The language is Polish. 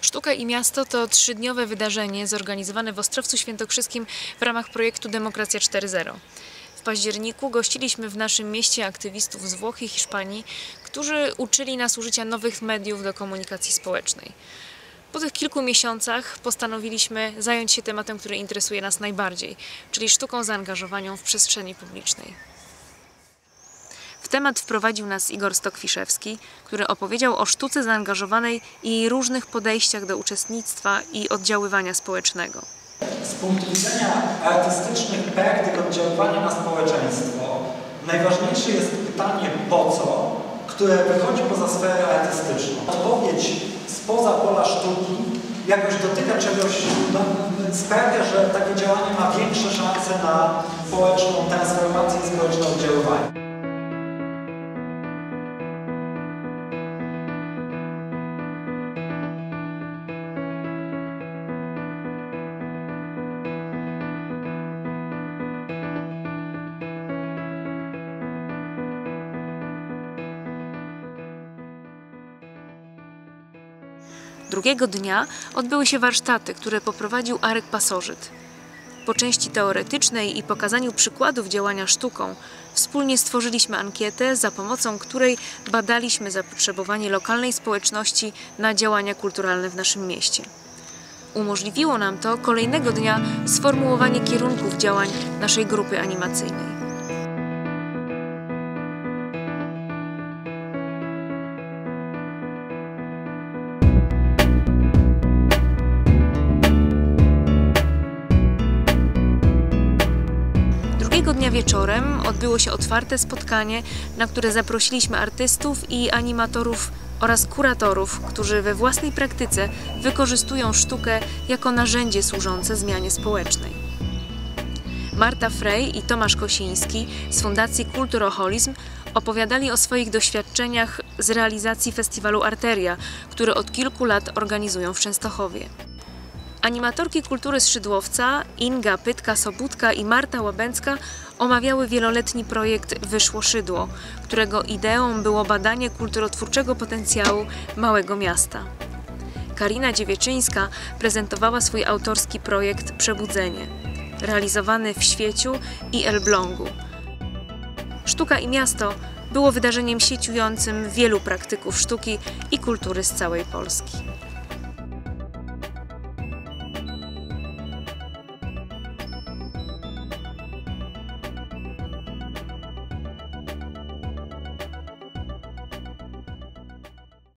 Sztuka i Miasto to trzydniowe wydarzenie zorganizowane w Ostrowcu Świętokrzyskim w ramach projektu Demokracja 4.0. W październiku gościliśmy w naszym mieście aktywistów z Włoch i Hiszpanii, którzy uczyli nas użycia nowych mediów do komunikacji społecznej. Po tych kilku miesiącach postanowiliśmy zająć się tematem, który interesuje nas najbardziej, czyli sztuką zaangażowaną w przestrzeni publicznej. W temat wprowadził nas Igor Stokwiszewski, który opowiedział o sztuce zaangażowanej i jej różnych podejściach do uczestnictwa i oddziaływania społecznego. Z punktu widzenia artystycznych praktyk oddziaływania na społeczeństwo, najważniejsze jest pytanie po co, które wychodzi poza sferę artystyczną. Odpowiedź spoza pola sztuki jakoś dotyka czegoś, no, sprawia, że takie działanie ma większe szanse na społeczną transformację i społeczne oddziaływanie. Drugiego dnia odbyły się warsztaty, które poprowadził Arek Pasożyt. Po części teoretycznej i pokazaniu przykładów działania sztuką, wspólnie stworzyliśmy ankietę, za pomocą której badaliśmy zapotrzebowanie lokalnej społeczności na działania kulturalne w naszym mieście. Umożliwiło nam to kolejnego dnia sformułowanie kierunków działań naszej grupy animacyjnej. Wieczorem odbyło się otwarte spotkanie, na które zaprosiliśmy artystów i animatorów oraz kuratorów, którzy we własnej praktyce wykorzystują sztukę jako narzędzie służące zmianie społecznej. Marta Frey i Tomasz Kosiński z Fundacji Kulturoholizm opowiadali o swoich doświadczeniach z realizacji festiwalu Arteria, który od kilku lat organizują w Częstochowie. Animatorki kultury z Szydłowca, Inga Pytka-Sobudka i Marta Łabęcka omawiały wieloletni projekt Wyszło Szydło, którego ideą było badanie kulturotwórczego potencjału małego miasta. Karina Dziewieczyńska prezentowała swój autorski projekt Przebudzenie, realizowany w Świeciu i Elblągu. Sztuka i Miasto było wydarzeniem sieciującym wielu praktyków sztuki i kultury z całej Polski.